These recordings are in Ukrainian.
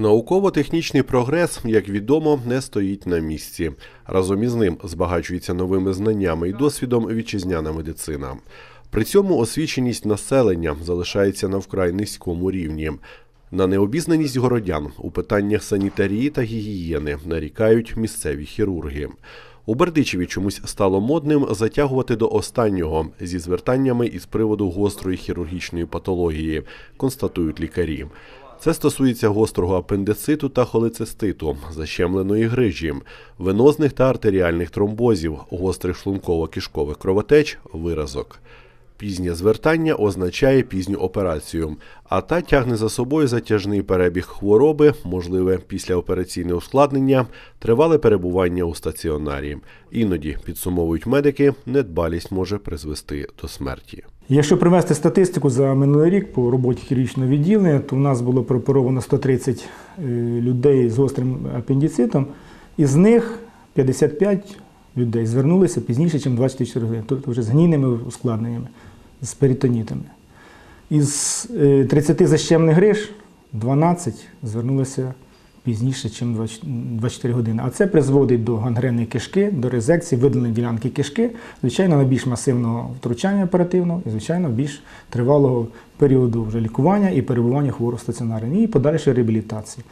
Науково-технічний прогрес, як відомо, не стоїть на місці. Разом із ним збагачується новими знаннями і досвідом вітчизняна медицина. При цьому освіченість населення залишається на вкрай низькому рівні. На необізнаність городян у питаннях санітарії та гігієни нарікають місцеві хірурги. У Бердичеві чомусь стало модним затягувати до останнього зі звертаннями із приводу гострої хірургічної патології, констатують лікарі. Це стосується гострого апендициту та холециститу, защемленої грижі, венозних та артеріальних тромбозів, гострих шлунково-кишкових кровотеч, виразок. Пізнє звертання означає пізню операцію, а та тягне за собою затяжний перебіг хвороби, можливе післяопераційне ускладнення, тривале перебування у стаціонарі. Іноді, підсумовують медики, недбалість може призвести до смерті. Якщо привести статистику за минулий рік по роботі хірургічного відділення, то у нас було прооперовано 130 е, людей з гострим апендицитом, із них 55 людей звернулися пізніше, ніж 24 години, тобто вже з гнійними ускладненнями, з перитонітами. Із е, 30 защемних гриж 12 звернулися пізніше, ніж 24 години. А це призводить до гангрени кишки, до резекції, видалення ділянки кишки, звичайно, на більш масивного втручання оперативного і, звичайно, більш тривалого періоду вже лікування і перебування хворого в стаціонарі, і подальшої реабілітації.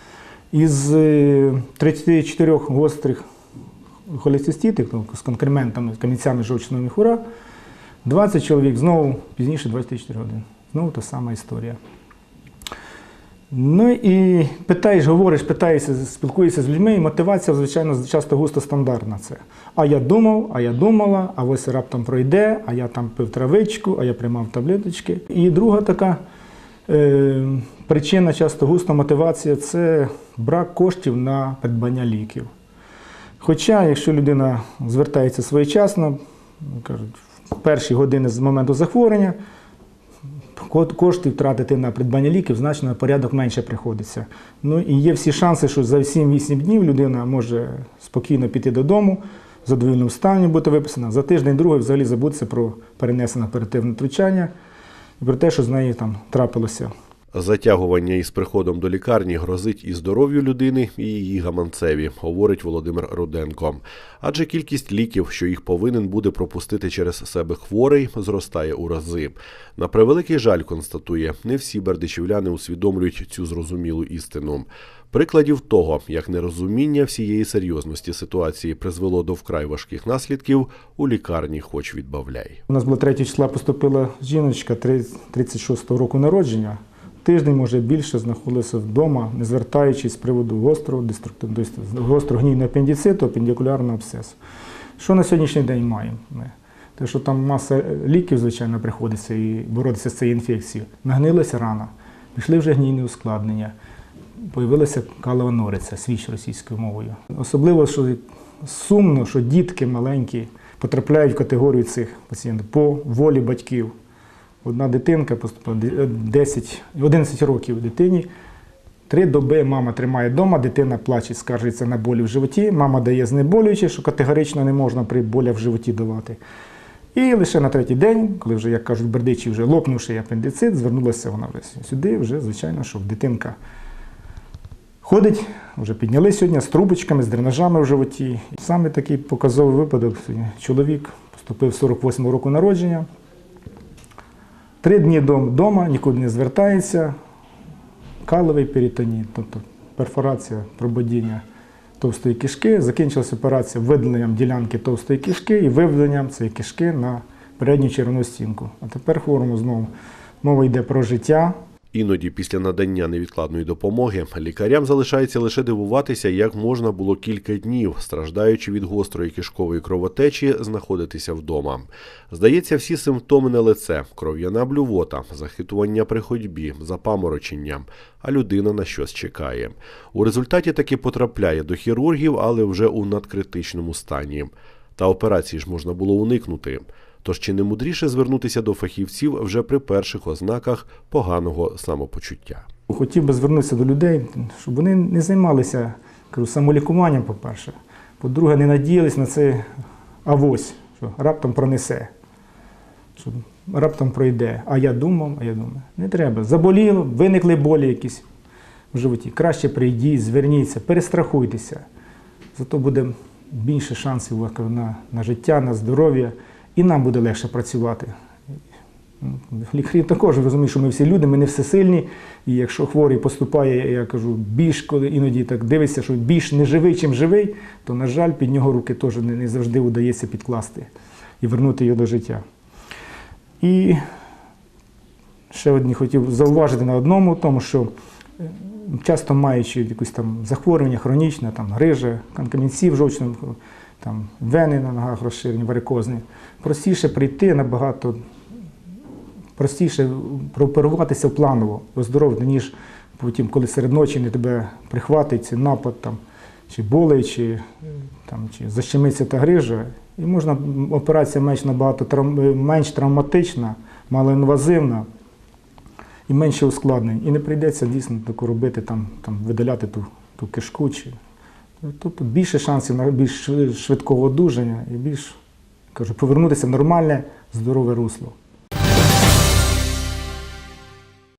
Із е, 34 гострих холециститів ну, з конкрементами, камінцями жовчного міхура, 20 чоловік знову пізніше 24 години. Знову та сама історія. Ну і питаєш, говориш, питаєшся, спілкуєшся з людьми, і мотивація, звичайно, часто густо стандартна. Це. А я думав, а я думала, а ось раптом пройде, а я там пив травичку, а я приймав таблеточки. І друга така е, причина, часто густо мотивація це брак коштів на придбання ліків. Хоча, якщо людина звертається своєчасно, кажуть, перші години з моменту захворювання, кошти втратити на придбання ліків значно на порядок менше приходиться. Ну і є всі шанси, що за 7-8 днів людина може спокійно піти додому, в задовільному стані бути виписана. За тиждень другий взагалі забутися про перенесене оперативне втручання і про те, що з нею там трапилося. Затягування із приходом до лікарні грозить і здоров'ю людини, і її гаманцеві, говорить Володимир Руденко. Адже кількість ліків, що їх повинен буде пропустити через себе хворий, зростає у рази. На превеликий жаль, констатує, не всі бердичівляни усвідомлюють цю зрозумілу істину. Прикладів того, як нерозуміння всієї серйозності ситуації призвело до вкрай важких наслідків, у лікарні хоч відбавляй. У нас було 3 числа поступила жіночка 36-го року народження. Тиждень, може більше, знаходилася вдома, не звертаючись з приводу гострого гострого гнійного апендициту, апендикулярного абсцесу. Що на сьогоднішній день маємо? ми? Те, що там маса ліків, звичайно, приходиться і боротися з цією інфекцією. Нагнилася рана, пішли вже гнійні ускладнення, появилася калова нориця, свіч російською мовою. Особливо, що сумно, що дітки маленькі потрапляють в категорію цих пацієнтів по волі батьків. Одна дитинка поступила 10, 11 років дитині. Три доби мама тримає вдома, дитина плаче, скаржиться на болі в животі. Мама дає знеболююче, що категорично не можна при болях в животі давати. І лише на третій день, коли вже, як кажуть, бердичі, вже лопнувши апендицит, звернулася вона вже сюди, вже, звичайно, щоб дитинка ходить, вже підняли сьогодні з трубочками, з дренажами в животі. Саме такий показовий випадок. Чоловік поступив 48 року народження. Три дні вдома, нікуди не звертається, каловий перитоніт, тобто перфорація прободіння товстої кишки. Закінчилася операція видаленням ділянки товстої кишки і виведенням цієї кишки на передню червону стінку. А тепер хворому знову мова йде про життя. Іноді після надання невідкладної допомоги лікарям залишається лише дивуватися, як можна було кілька днів, страждаючи від гострої кишкової кровотечі, знаходитися вдома. Здається, всі симптоми на лице: кров'яна блювота, захитування при ходьбі, запаморочення, а людина на щось чекає. У результаті таки потрапляє до хірургів, але вже у надкритичному стані. Та операції ж можна було уникнути. Тож чи не мудріше звернутися до фахівців вже при перших ознаках поганого самопочуття? Хотів би звернутися до людей, щоб вони не займалися кажу, самолікуванням, по-перше. По-друге, не надіялись на це авось, що раптом пронесе, що раптом пройде. А я думав, а я думав. Не треба. Заболіло, виникли болі якісь. в животі. Краще прийдіть, зверніться, перестрахуйтеся. Зато буде більше шансів на, на життя, на здоров'я, і нам буде легше працювати. Лікарі також розуміють, що ми всі люди, ми не всесильні. І якщо хворий поступає, я кажу, більш коли іноді так дивиться, що більш не живий, чим живий, то, на жаль, під нього руки теж не, завжди вдається підкласти і вернути його до життя. І ще одні хотів зауважити на одному, тому що е, часто маючи якусь там захворювання хронічне, там грижа, в жовчному, там вени на ногах розширені, варикозні, простіше прийти набагато простіше прооперуватися планово, оздоровити, ніж потім, коли серед ночі не тебе прихватить напад там, чи болей, чи, там, чи защемиться та грижа. І можна операція менш набагато травм, менш травматична, малоінвазивна і менше ускладнень. І не прийдеться дійсно таку робити, там, там, видаляти ту, ту кишку. Чи... Тобто більше шансів на більш швидкого одужання і більш кажу, повернутися в нормальне здорове русло.